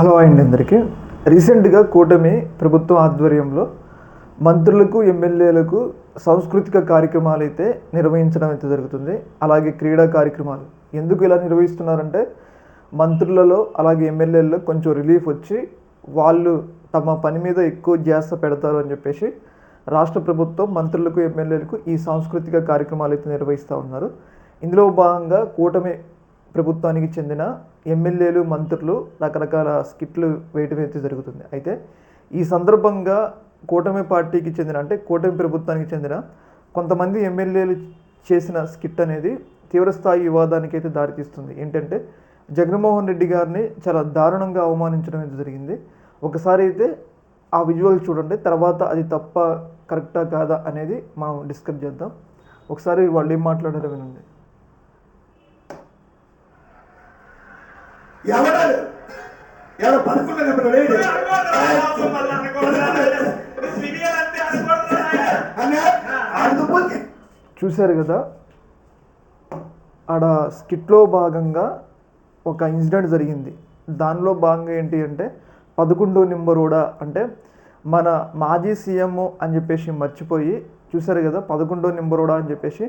Hello అండి అందరికీ రీసెంట్గా కూటమి ప్రభుత్వం ఆధ్వర్యంలో మంత్రులకు ఎమ్మెల్యేలకు సాంస్కృతిక కార్యక్రమాలు అయితే నిర్వహించడం అయితే జరుగుతుంది. అలాగే క్రీడా కార్యక్రమాలు. ఎందుకు ఇలా నిర్వహిస్తున్నారంటే మంత్రులలో అలాగే ఎమ్మెల్యేలలో కొంచెం రిలీఫ్ వచ్చి వాళ్ళు తమ పని మీద ఎక్కువ ధ్యాస పెడతారు అని చెప్పేసి రాష్ట్ర ప్రభుత్వం మంత్రులకు ఎమ్మెల్యేలకు ఈ సాంస్కృతిక కార్యక్రమాలు అయితే నిర్వహిస్తూ ఉన్నారు. ఇందులో భాగంగా కూటమి ప్రభుత్వానికి చెందిన ఎమ్మెల్యేలు మంత్రులు రకరకాల స్కిట్లు వేయటం అయితే జరుగుతుంది. అయితే ఈ సందర్భంగా కూటమి పార్టీకి చెందిన అంటే కూటమి ప్రభుత్వానికి చెందిన కొంతమంది ఎమ్మెల్యేలు చేసిన స్కిట్ అనేది తీవ్రస్థాయి వివాదానికి అయితే దారితీస్తుంది. ఏంటంటే జగన్మోహన్ రెడ్డి గారిని చాలా దారుణంగా అవమానించడం అయితే జరిగింది. ఒకసారి అయితే ఆ విజువల్ చూడండి తర్వాత అది తప్ప కరెక్టా కాదా అనేది మనం డిస్కస్ చేద్దాం. ఒకసారి వాళ్ళు ఏం మాట్లాడారో వినండి. ఎవడ పదకొండు నెంబర్ లేడు చూశారు కదా? ఆడ స్కిట్లో భాగంగా ఒక ఇన్సిడెంట్ జరిగింది. దానిలో భాగంగా ఏంటి అంటే పదకొండో నెంబరోడా అంటే మన మాజీ సీఎం అని చెప్పేసి మర్చిపోయి చూశారు కదా? పదకొండో నెంబరోడా అని చెప్పేసి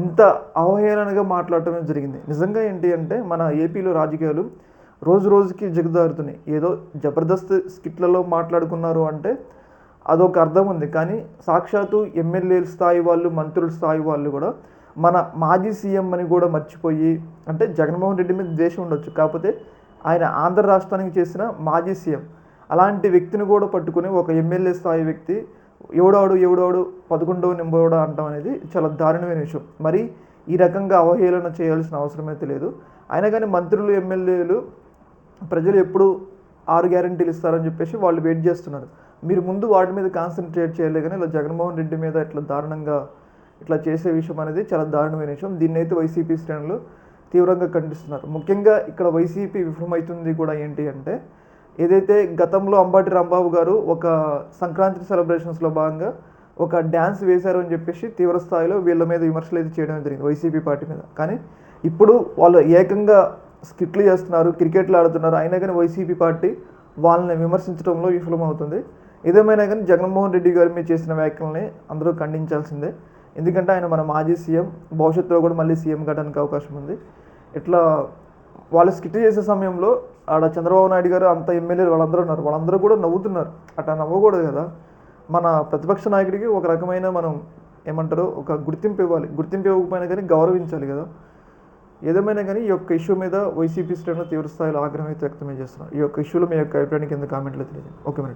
ఇంత అవహేళనగా మాట్లాడటమే జరిగింది. నిజంగా ఏంటి అంటే మన ఏపీలో రాజకీయాలు రోజు రోజుకి జగదారుతున్నాయి. ఏదో జబర్దస్త్ స్కిట్లలో మాట్లాడుకున్నారు అంటే అదొక అర్థం ఉంది. కానీ సాక్షాత్తు ఎమ్మెల్యేల స్థాయి వాళ్ళు మంత్రుల స్థాయి వాళ్ళు కూడా మన మాజీ సీఎం అని కూడా మర్చిపోయి అంటే జగన్మోహన్ రెడ్డి మీద ద్వేషం ఉండొచ్చు. కాకపోతే ఆయన ఆంధ్ర రాష్ట్రానికి చేసిన మాజీ సీఎం. అలాంటి వ్యక్తిని కూడా పట్టుకుని ఒక ఎమ్మెల్యే స్థాయి వ్యక్తి ఎవడాడు ఎవడాడు పదకొండవ నెంబరోడా అంటాం అనేది చాలా దారుణమైన విషయం. మరి ఈ రకంగా అవహేళన చేయాల్సిన అవసరం అయితే లేదు. అయినా కానీ మంత్రులు ఎమ్మెల్యేలు ప్రజలు ఎప్పుడు ఆరు గ్యారంటీలు ఇస్తారని చెప్పేసి వాళ్ళు వెయిట్ చేస్తున్నారు. మీరు ముందు వాటి మీద కాన్సన్ట్రేట్ చేయలే కానీ ఇలా జగన్మోహన్ రెడ్డి మీద ఇట్లా దారుణంగా ఇట్లా చేసే విషయం అనేది చాలా దారుణమైన విషయం. దీన్ని అయితే వైసీపీ శ్రేణులు తీవ్రంగా ఖండిస్తున్నారు. ముఖ్యంగా ఇక్కడ వైసీపీ విఫలమవుతుంది కూడా ఏంటి అంటే ఏదైతే గతంలో అంబాటి రాంబాబు గారు ఒక సంక్రాంతి సెలబ్రేషన్స్లో భాగంగా ఒక డ్యాన్స్ వేశారు అని చెప్పేసి తీవ్రస్థాయిలో వీళ్ళ మీద విమర్శలు అయితే చేయడం జరిగింది వైసీపీ పార్టీ మీద. కానీ ఇప్పుడు వాళ్ళు ఏకంగా స్కిట్లు చేస్తున్నారు క్రికెట్లు ఆడుతున్నారు అయినా కానీ వైసీపీ పార్టీ వాళ్ళని విమర్శించడంలో విఫలమవుతుంది. ఏదేమైనా కానీ జగన్మోహన్ రెడ్డి గారి మీద చేసిన వ్యాఖ్యల్ని అందరూ ఖండించాల్సిందే. ఎందుకంటే ఆయన మన మాజీ సీఎం భవిష్యత్తులో కూడా మళ్ళీ సీఎం కావడానికి అవకాశం ఉంది. ఇట్లా వాళ్ళు స్కిట్ చేసే సమయంలో ఆడ చంద్రబాబు నాయుడు గారు అంత ఎమ్మెల్యేలు వాళ్ళందరూ ఉన్నారు. వాళ్ళందరూ కూడా నవ్వుతున్నారు. అట్లా నవ్వకూడదు కదా. మన ప్రతిపక్ష నాయకుడికి ఒక రకమైన మనం ఏమంటారు ఒక గుర్తింపు ఇవ్వాలి. గుర్తింపు ఇవ్వకపోయినా కానీ గౌరవించాలి కదా. ఏదేమైనా కానీ ఈ యొక్క ఇష్యూ మీద వైసీపీ శ్రేణులు తీవ్ర స్థాయిలో ఆగ్రహం అయితే వ్యక్తమే చేస్తున్నారు ఈ యొక్క ఇష్యూలో మీ యొక్క అభిప్రాయానికి కింద కామెంట్లు తెలియదు ఓకే మరి.